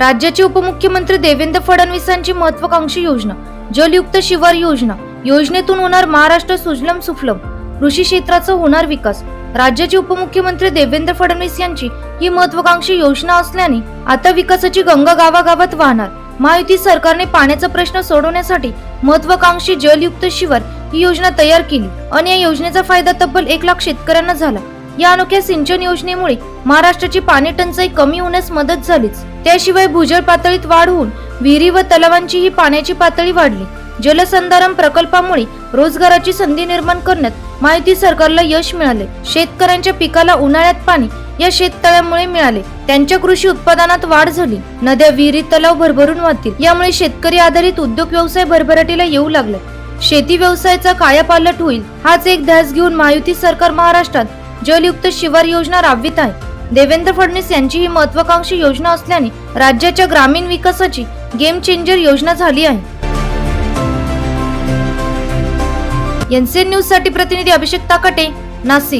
राज्याचे उपमुख्यमंत्री देवेंद्र फडणवीसांची महत्वाकांक्षी योजना जलयुक्त शिवार योजना योजनेतून होणार महाराष्ट्र सुजलम सुफलम कृषी क्षेत्राचा होणार विकास. राज्याचे उपमुख्यमंत्री देवेंद्र फडणवीस यांची ही महत्वाकांक्षी योजना असल्याने आता विकासाची गंगा गावागावात वाहणार. महायुती सरकारने पाण्याचा प्रश्न सोडवण्यासाठी महत्वाकांक्षी जलयुक्त शिवार ही योजना तयार केली. आणि या योजनेचा फायदा तब्बल एक लाख शेतकऱ्यांना झाला. या अनोख्या सिंचन योजनेमुळे महाराष्ट्राची पाणी टंचाई कमी होण्यास मदत झालीच. त्याशिवाय भूजल पातळीत वाढ होऊन विहिरी व तलावांची ही पाण्याची पातळी वाढली. जलसंधारण प्रकल्पामुळे रोजगाराची संधी निर्माण करण्यात माहिती सरकारला यश मिळाले. शेतकऱ्यांच्या पिकाला उन्हाळ्यात पाणी या शेततळ्यामुळे मिळाले. त्यांच्या कृषी उत्पादनात वाढ झाली. नद्या विहिरी तलाव भरभरून वाहतील. यामुळे शेतकरी आधारित उद्योग व्यवसाय भरभराटीला येऊ लागले. शेती व्यवसायाचा कायापालट होईल हाच एक ध्यास घेऊन महायुती सरकार महाराष्ट्रात जलयुक्त शिवार योजना राबवित आहे. देवेंद्र फडणवीस यांची ही महत्वाकांक्षी योजना असल्याने राज्याच्या ग्रामीण विकासाची गेम चेंजर योजना झाली आहे. एनसीएन न्यूजसाठी प्रतिनिधी अभिषेक ताकटे नाशिक.